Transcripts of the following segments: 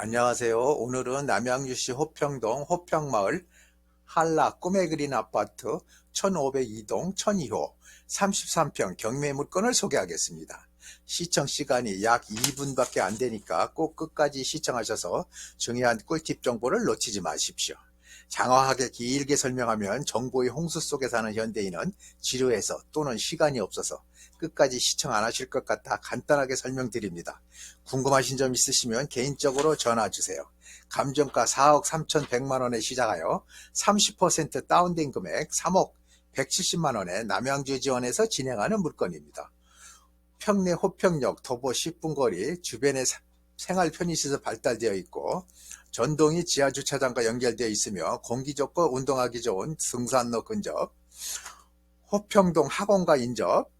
안녕하세요. 오늘은 남양주시 호평동 호평마을 한라 꿈의 그린 아파트 1502동 1002호 33평 경매 물건을 소개하겠습니다. 시청 시간이 약 2분밖에 안 되니까 꼭 끝까지 시청하셔서 중요한 꿀팁 정보를 놓치지 마십시오. 장황하게 길게 설명하면 정보의 홍수 속에 사는 현대인은 지루해서 또는 시간이 없어서 끝까지 시청 안 하실 것 같아 간단하게 설명드립니다. 궁금하신 점 있으시면 개인적으로 전화 주세요. 감정가 4억 3,100만 원에 시작하여 30% 다운된 금액 3억 170만 원에 남양주 지원에서 진행하는 물건입니다. 평내 호평역 도보 10분 거리 주변에 사- 생활 편의시설 발달되어 있고 전동이 지하 주차장과 연결되어 있으며 공기 좋고 운동하기 좋은 등산로 근접 호평동 학원가 인접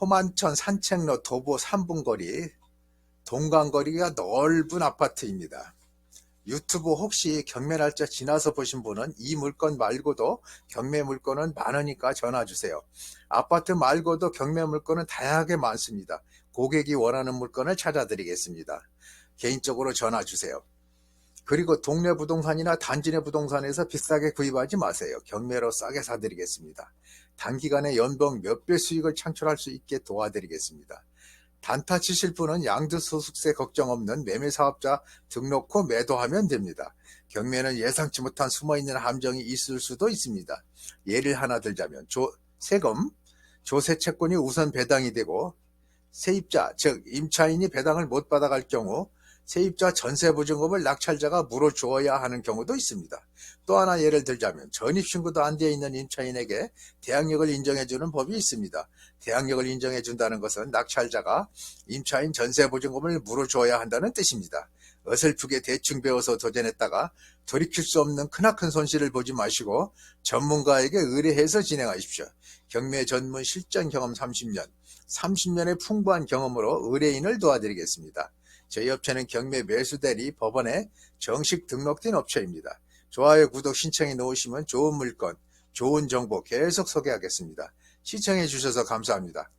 호만천 산책로 도보 3분 거리 동간거리가 넓은 아파트입니다. 유튜브 혹시 경매 날짜 지나서 보신 분은 이 물건 말고도 경매 물건은 많으니까 전화 주세요. 아파트 말고도 경매 물건은 다양하게 많습니다. 고객이 원하는 물건을 찾아드리겠습니다. 개인적으로 전화 주세요. 그리고 동네 부동산이나 단지 내 부동산에서 비싸게 구입하지 마세요. 경매로 싸게 사드리겠습니다. 단기간에 연봉 몇 배 수익을 창출할 수 있게 도와드리겠습니다. 단타 치실 분은 양도 소득세 걱정 없는 매매 사업자 등록 후 매도하면 됩니다. 경매는 예상치 못한 숨어있는 함정이 있을 수도 있습니다. 예를 하나 들자면 조, 세금, 조세 채권이 우선 배당이 되고 세입자, 즉 임차인이 배당을 못 받아갈 경우 세입자 전세 보증금을 낙찰자가 물어 주어야 하는 경우도 있습니다. 또 하나 예를 들자면 전입신고도 안 되어 있는 임차인에게 대항력을 인정해 주는 법이 있습니다. 대항력을 인정해 준다는 것은 낙찰자가 임차인 전세 보증금을 물어 줘야 한다는 뜻입니다. 어설프게 대충 배워서 도전했다가 돌이킬 수 없는 크나큰 손실을 보지 마시고 전문가에게 의뢰해서 진행하십시오. 경매 전문 실전 경험 30년, 30년의 풍부한 경험으로 의뢰인을 도와드리겠습니다. 저희 업체는 경매 매수 대리 법원에 정식 등록된 업체입니다. 좋아요, 구독 신청해 놓으시면 좋은 물건, 좋은 정보 계속 소개하겠습니다. 시청해 주셔서 감사합니다.